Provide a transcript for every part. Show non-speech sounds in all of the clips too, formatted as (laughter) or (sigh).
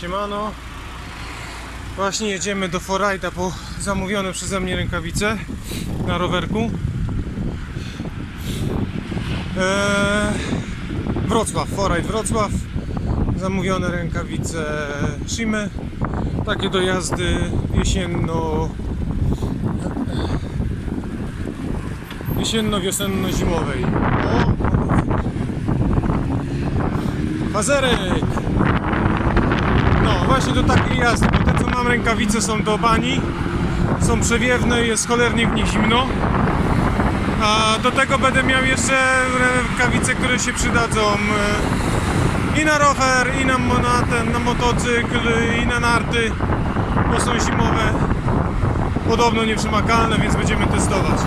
Siemano. Właśnie jedziemy do Forajta po zamówione przeze mnie rękawice na rowerku. Eee, Wrocław, Forajt Wrocław. Zamówione rękawice Shimy. Takie do jazdy jesienno jesienno-wiosenno-zimowej. O! Fazerek! Właśnie do takiej jazdy, bo te co mam rękawice są do bani, są przewiewne jest cholernie w nich zimno. A do tego będę miał jeszcze rękawice, które się przydadzą e, i na rower, i na, na, ten, na motocykl, i na narty, bo są zimowe. Podobno nieprzemakalne, więc będziemy testować.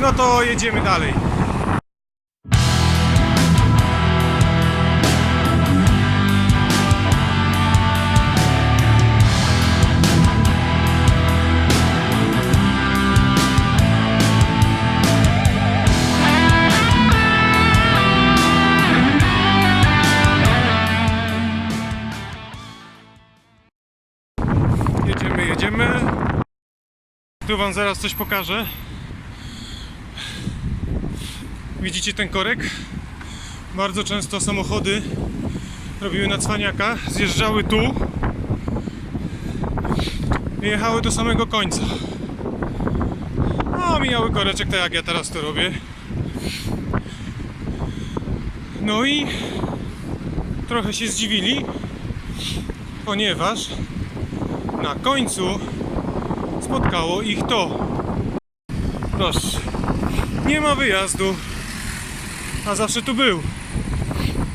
No to jedziemy dalej. Tu wam zaraz coś pokażę. Widzicie ten korek? Bardzo często samochody robiły na cwaniaka, zjeżdżały tu i jechały do samego końca. No, mijały koreczek, tak jak ja teraz to robię. No i trochę się zdziwili, ponieważ na końcu spotkało ich to. Proszę, nie ma wyjazdu, a zawsze tu był,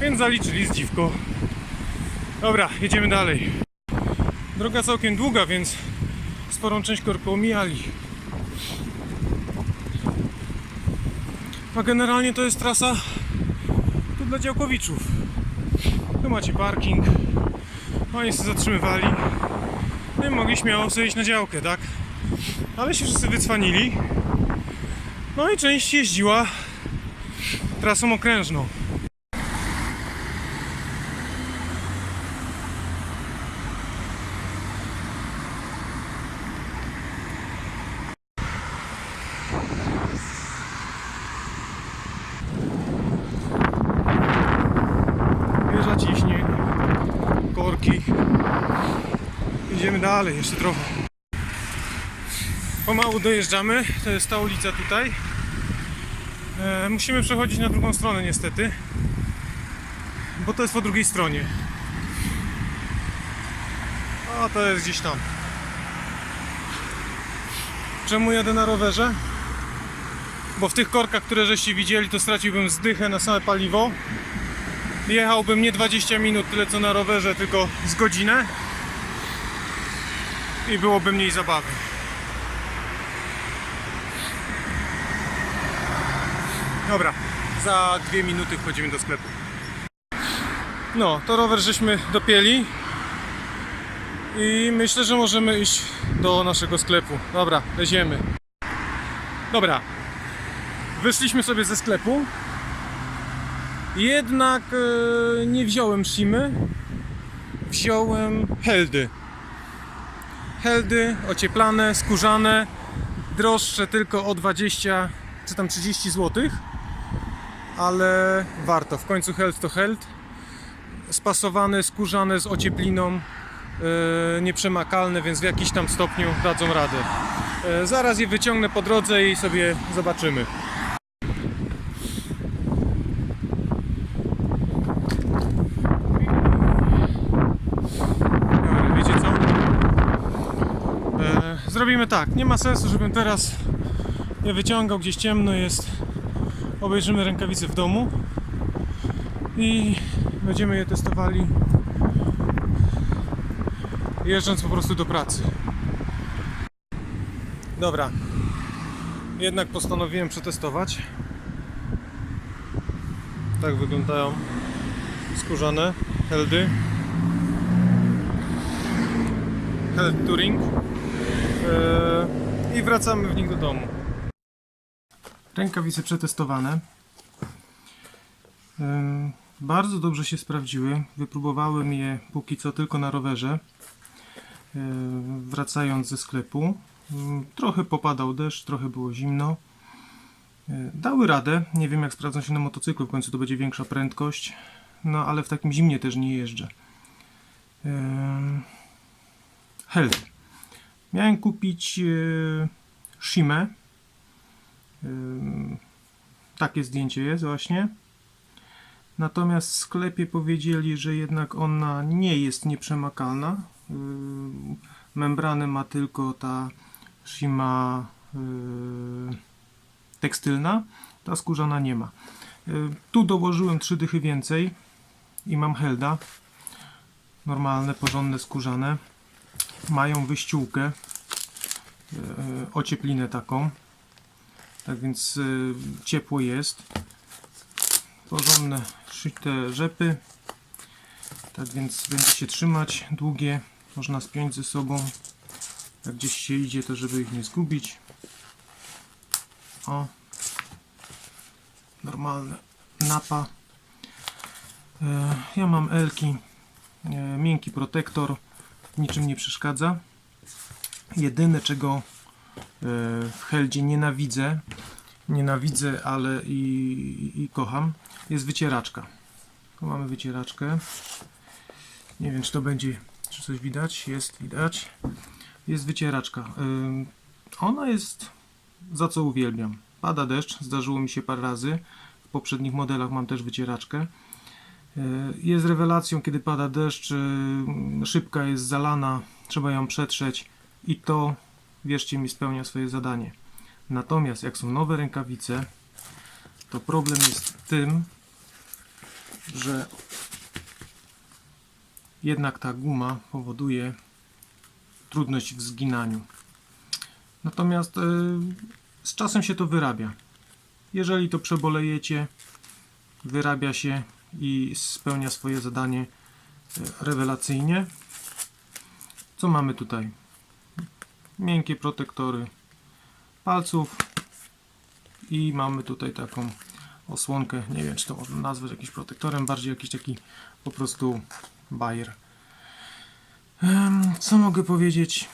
więc zaliczyli zdziwko. Dobra, jedziemy dalej. Droga całkiem długa, więc sporą część korku omijali. A generalnie to jest trasa tu dla działkowiczów. Tu macie parking. Oni się zatrzymywali. No i mogli śmiało sobie iść na działkę, tak? Ale się wszyscy wycwanili. No i część jeździła trasą okrężną. Wieża ciśnie, korki. Idziemy dalej, jeszcze trochę. Pomału dojeżdżamy, to jest ta ulica tutaj. E, musimy przechodzić na drugą stronę niestety, bo to jest po drugiej stronie. A to jest gdzieś tam. Czemu jadę na rowerze? Bo w tych korkach, które żeście widzieli, to straciłbym zdychę na same paliwo. Jechałbym nie 20 minut, tyle co na rowerze, tylko z godzinę. I byłoby mniej zabawy. Dobra, za dwie minuty wchodzimy do sklepu. No, to rower żeśmy dopięli. I myślę, że możemy iść do naszego sklepu. Dobra, weźmiemy. Dobra. Wyszliśmy sobie ze sklepu. Jednak e, nie wziąłem Shimy. Wziąłem Heldy. Heldy ocieplane, skórzane, droższe tylko o 20 czy tam 30 zł. Ale warto. W końcu Held to Held. Spasowane, skórzane z ociepliną, e, nieprzemakalne, więc w jakiś tam stopniu dadzą radę. E, zaraz je wyciągnę po drodze i sobie zobaczymy. E, zrobimy tak. Nie ma sensu, żebym teraz je wyciągał, gdzieś ciemno jest. Obejrzymy rękawice w domu i będziemy je testowali jeżdżąc po prostu do pracy. Dobra. Jednak postanowiłem przetestować. Tak wyglądają skórzane heldy. Held Touring. Eee, I wracamy w nich do domu. Rękawice przetestowane. Bardzo dobrze się sprawdziły. Wypróbowałem je póki co tylko na rowerze. Wracając ze sklepu. Mm, Trochę popadał deszcz, trochę było zimno. E, Dały radę. Nie wiem jak sprawdzą się na motocyklu, w końcu to będzie większa prędkość. No ale w takim zimnie też nie jeżdżę. Em, Held. Miałem kupić e, Shimę. Takie zdjęcie jest właśnie. Natomiast w sklepie powiedzieli, że jednak ona nie jest nieprzemakalna. Membranę ma tylko ta Shima yy, tekstylna, ta skórzana nie ma. Tu dołożyłem trzy dychy więcej i mam Helda. Normalne, porządne, skórzane. Mają wyściółkę, yy, ocieplinę taką. Tak więc yy, ciepło jest porządne szyte rzepy. Tak więc będzie się trzymać długie. Można spiąć ze sobą. Jak gdzieś się idzie, to żeby ich nie zgubić. O. Normalne napa. E, ja mam Elki. E, miękki protektor. Niczym nie przeszkadza. Jedyne czego w Heldzie nienawidzę, nienawidzę, ale i, i kocham, jest wycieraczka. Tu mamy wycieraczkę. Nie wiem, czy to będzie, czy coś widać. Jest, widać. Jest wycieraczka. Ym, Ona jest za co uwielbiam. Pada deszcz, zdarzyło mi się parę razy. W poprzednich modelach mam też wycieraczkę. Yy, Jest rewelacją, kiedy pada deszcz, szybka jest zalana, trzeba ją przetrzeć i to, wierzcie mi, spełnia swoje zadanie. Natomiast jak są nowe rękawice, to problem jest tym, że jednak ta guma powoduje trudność w zginaniu. Natomiast y, z czasem się to wyrabia. Jeżeli to przebolejecie, wyrabia się i spełnia swoje zadanie y, rewelacyjnie. Co mamy tutaj? Miękkie protektory palców i mamy tutaj taką osłonkę, nie wiem czy to można nazwać jakimś protektorem, bardziej jakiś taki po prostu bajer. Co mogę powiedzieć?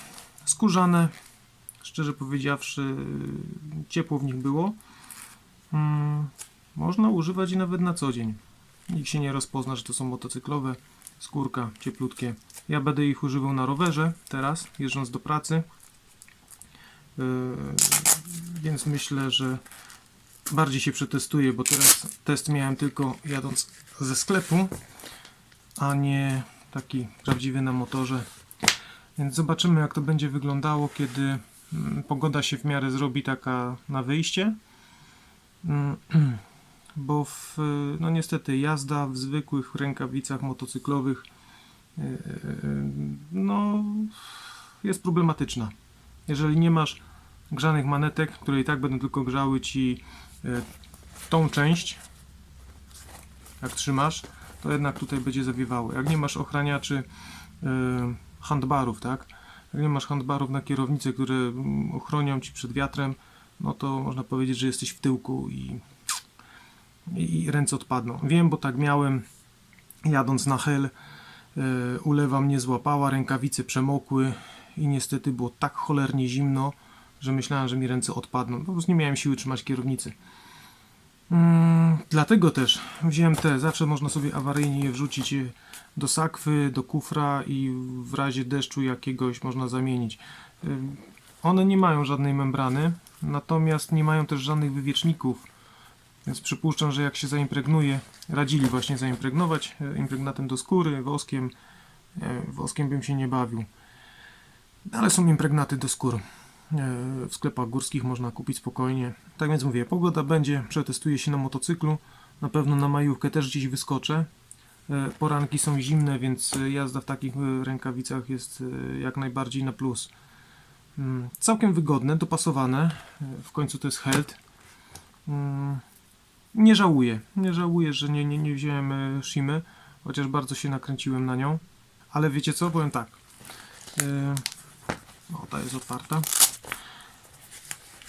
Skórzane, szczerze powiedziawszy, ciepło w nich było. Mm, Można używać i nawet na co dzień. Nikt się nie rozpozna, że to są motocyklowe, skórka, cieplutkie. Ja będę ich używał na rowerze teraz, jeżdżąc do pracy. Yy, więc myślę, że bardziej się przetestuję, bo teraz test miałem tylko jadąc ze sklepu, a nie taki prawdziwy na motorze. Więc zobaczymy, jak to będzie wyglądało, kiedy mm, pogoda się w miarę zrobi taka na wyjście. Mm, (clears throat) Bo w, no niestety jazda w zwykłych rękawicach motocyklowych yy, no jest problematyczna. Jeżeli nie masz grzanych manetek, które i tak będą tylko grzały ci e, tą część, jak trzymasz, to jednak tutaj będzie zawiewało. Jak nie masz ochraniaczy e, handbarów, tak? Jak nie masz handbarów na kierownicy, które mm, ochronią ci przed wiatrem, no to można powiedzieć, że jesteś w tyłku i, i, ręce odpadną. Wiem, bo tak miałem jadąc na hel. E, ulewa mnie złapała, rękawice przemokły i niestety było tak cholernie zimno, że myślałem, że mi ręce odpadną. Po prostu nie miałem siły trzymać kierownicy. Mm, dlatego też wziąłem te. Zawsze można sobie awaryjnie je wrzucić e, do sakwy, do kufra i w razie deszczu jakiegoś można zamienić. E, One nie mają żadnej membrany, natomiast nie mają też żadnych wywieczników. Więc przypuszczam, że jak się zaimpregnuje, radzili właśnie zaimpregnować e, impregnatem do skóry, woskiem. Woskiem bym się nie bawił. Ale są impregnaty do skór. E, W sklepach górskich można kupić spokojnie. Tak więc mówię, pogoda będzie, przetestuję się na motocyklu. Na pewno na majówkę też gdzieś wyskoczę. E, Poranki są zimne, więc e, jazda w takich rękawicach jest jak najbardziej na plus. Mm, Całkiem wygodne, dopasowane. W końcu to jest Held. Mm, Nie żałuję. Nie żałuję, że nie, nie, nie wziąłem Shimy, chociaż bardzo się nakręciłem na nią. Ale wiecie co? Powiem tak. O, ta jest otwarta.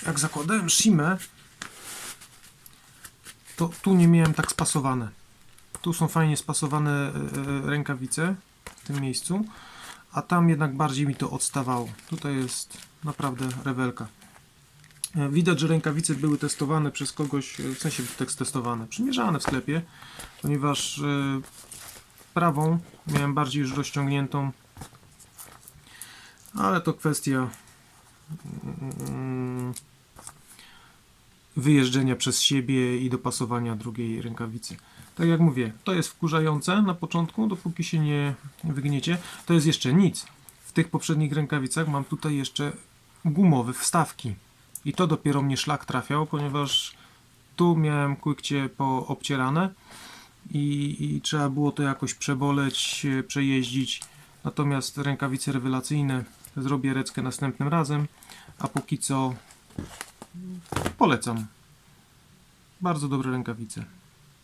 Jak zakładałem Shimę, to tu nie miałem tak spasowane. tu są fajnie spasowane e, e, rękawice w tym miejscu, a tam jednak bardziej mi to odstawało. Tutaj jest naprawdę rewelka. E, Widać, że rękawice były testowane przez kogoś, w sensie tekst testowane, przymierzane w sklepie, ponieważ prawą miałem bardziej już rozciągniętą, ale to kwestia mm, wyjeżdżenia przez siebie i dopasowania drugiej rękawicy. Tak jak mówię, to jest wkurzające na początku, dopóki się nie wygniecie. To jest jeszcze nic. W tych poprzednich rękawicach mam tutaj jeszcze gumowe wstawki. I to dopiero mnie szlak trafiał, ponieważ tu miałem kłykcie poobcierane i, i trzeba było to jakoś przeboleć, e, przejeździć. Natomiast rękawice rewelacyjne zrobię reckę następnym razem, a póki co polecam. Bardzo dobre rękawice.